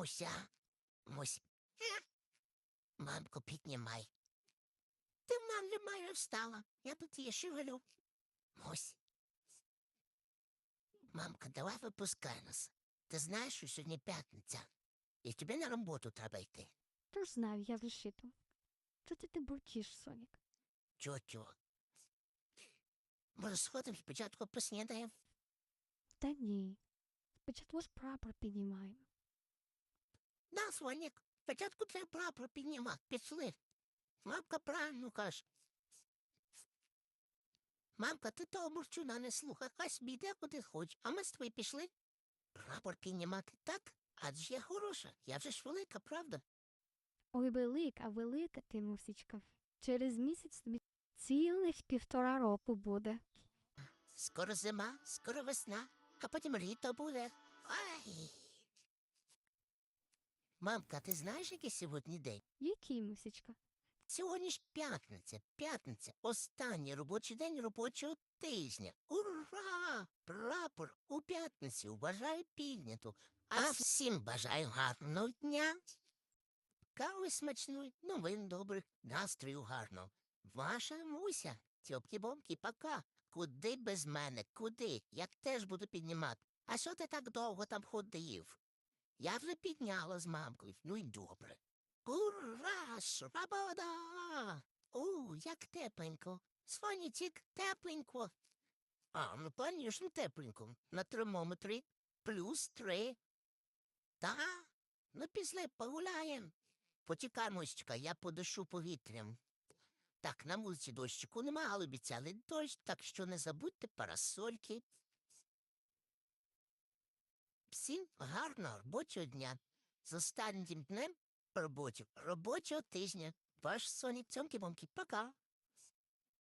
Муся, Мусь. Мамко, піднімай. Ти мам немає встала. Я тут є шевелю. Мусь. Мамка, давай випускай нас. Ти знаєш, що сьогодні п'ятниця, і тобі на роботу треба йти. Тож знаю, я вишиту. Що ти ти бурчиш, Сонік? Тьотю. Може, сходимо спочатку поснідаємо? Та ні. Спочатку ж прапор піднімаємо. Да, Сонік, спочатку треба прапор піднімати. Пішли. Мамка правильно каже. Мамка, ти того бурчуна не слухай, хай собі йде куди хоче, а ми з тобою пішли. Прапор піднімати так? Адже я хороша, я вже ж велика, правда? Ой, велика, велика ти, мусічка. Через місяць тобі цілих півтора року буде. Скоро зима, скоро весна, а потім літо буде. Ай. Мамка, ти знаєш, який сьогодні день? Який мусічка? Сьогодні ж п'ятниця, п'ятниця, останній робочий день робочого тижня. Ура! Прапор у п'ятницю бажаю підняту. А всім бажаю гарного дня. Кави смачної, новин добрих, настрою гарного. Ваша муся, тьопкі-бомки, пока. Куди без мене? Куди? Я теж буду піднімати. А що ти так довго там ходив? Я вже підняла з мамкою, ну й добре. Ура! Свобода! У, як тепленько. Сонячик, тепленько. А, ну, конечно, тепленько. На термометрі плюс три. Та, ну після погуляєм. Почекай, мощка, я подишу повітрям. Так, на вулиці дощику нема, але обіцяли дощ, так що не забудьте парасольки. Всім гарного робочого дня. З останнім днем робочого, робочого тижня. Ваш Сонік Цьомкі-Бомкі. Пока.